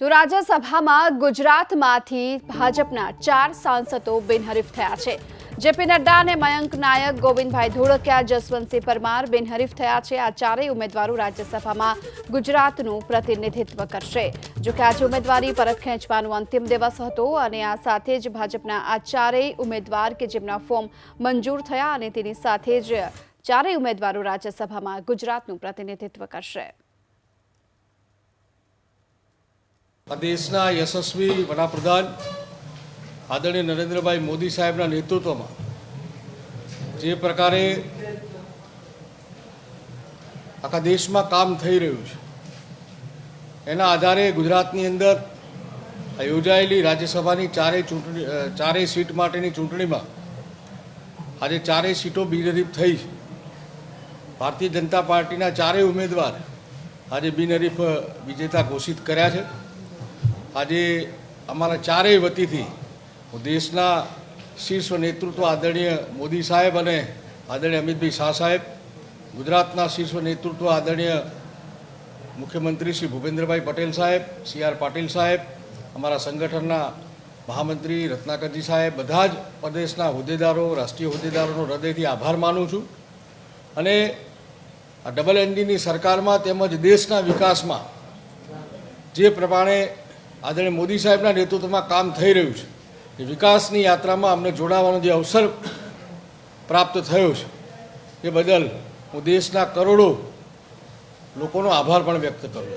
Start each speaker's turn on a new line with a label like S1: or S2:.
S1: તો રાજ્યસભામાં ગુજરાતમાંથી ભાજપના ચાર સાંસદો બિનહરીફ થયા છે. જેપી નડ્ડા અને મયંક નાયક, ગોવિંદભાઈ ધોળકિયા, જસવંતસિંહ પરમાર બિનહરીફ થયા છે. આ ચારેય ઉમેદવારો રાજ્યસભામાં ગુજરાતનું પ્રતિનિધિત્વ કરશે. જોકે આજે ઉમેદવારી પરત ખેંચવાનો અંતિમ દિવસ હતો અને આ સાથે જ ભાજપના આ ચારેય ઉમેદવાર કે જેમના ફોર્મ મંજૂર થયા અને તેની સાથે જ ચારેય ઉમેદવારો રાજ્યસભામાં ગુજરાતનું પ્રતિનિધિત્વ કરશે.
S2: આ દેશના યશસ્વી વડાપ્રધાન આદરણીય નરેન્દ્રભાઈ મોદી સાહેબના નેતૃત્વમાં જે પ્રકારે આખા દેશમાં કામ થઈ રહ્યું છે, એના આધારે ગુજરાતની અંદર યોજાયેલી રાજ્યસભાની ચારેય ચૂંટણી ચારેય સીટ માટેની ચૂંટણીમાં આજે ચારેય સીટો બિનહરીફ થઈ છે. ભારતીય જનતા પાર્ટીના ચારેય ઉમેદવાર આજે બિનહરીફ વિજેતા ઘોષિત કર્યા છે. આજે અમારા ચારેય વતીથી હું દેશના શીર્ષ નેતૃત્વ આદરણીય મોદી સાહેબ અને આદરણીય અમિતભાઈ શાહ સાહેબ, ગુજરાતના શીર્ષ નેતૃત્વ આદરણીય મુખ્યમંત્રી શ્રી ભૂપેન્દ્રભાઈ પટેલ સાહેબ, સી આર પાટીલ સાહેબ, અમારા સંગઠનના મહામંત્રી રત્નાકરજી સાહેબ, બધા જ પ્રદેશના હોદ્દેદારો, રાષ્ટ્રીય હોદ્દેદારોનો હૃદયથી આભાર માનું છું. અને આ ડબલ એનડીની સરકારમાં તેમજ દેશના વિકાસમાં જે પ્રમાણે આદરણીય મોદી સાહેબના નેતૃત્વમાં કામ થઈ રહ્યું છે. વિકાસની યાત્રામાં અમને જોડાવાનો જે અવસર પ્રાપ્ત થયો છે, એ બદલ હું દેશના કરોડો લોકોનો આભાર પણ વ્યક્ત કરું છું.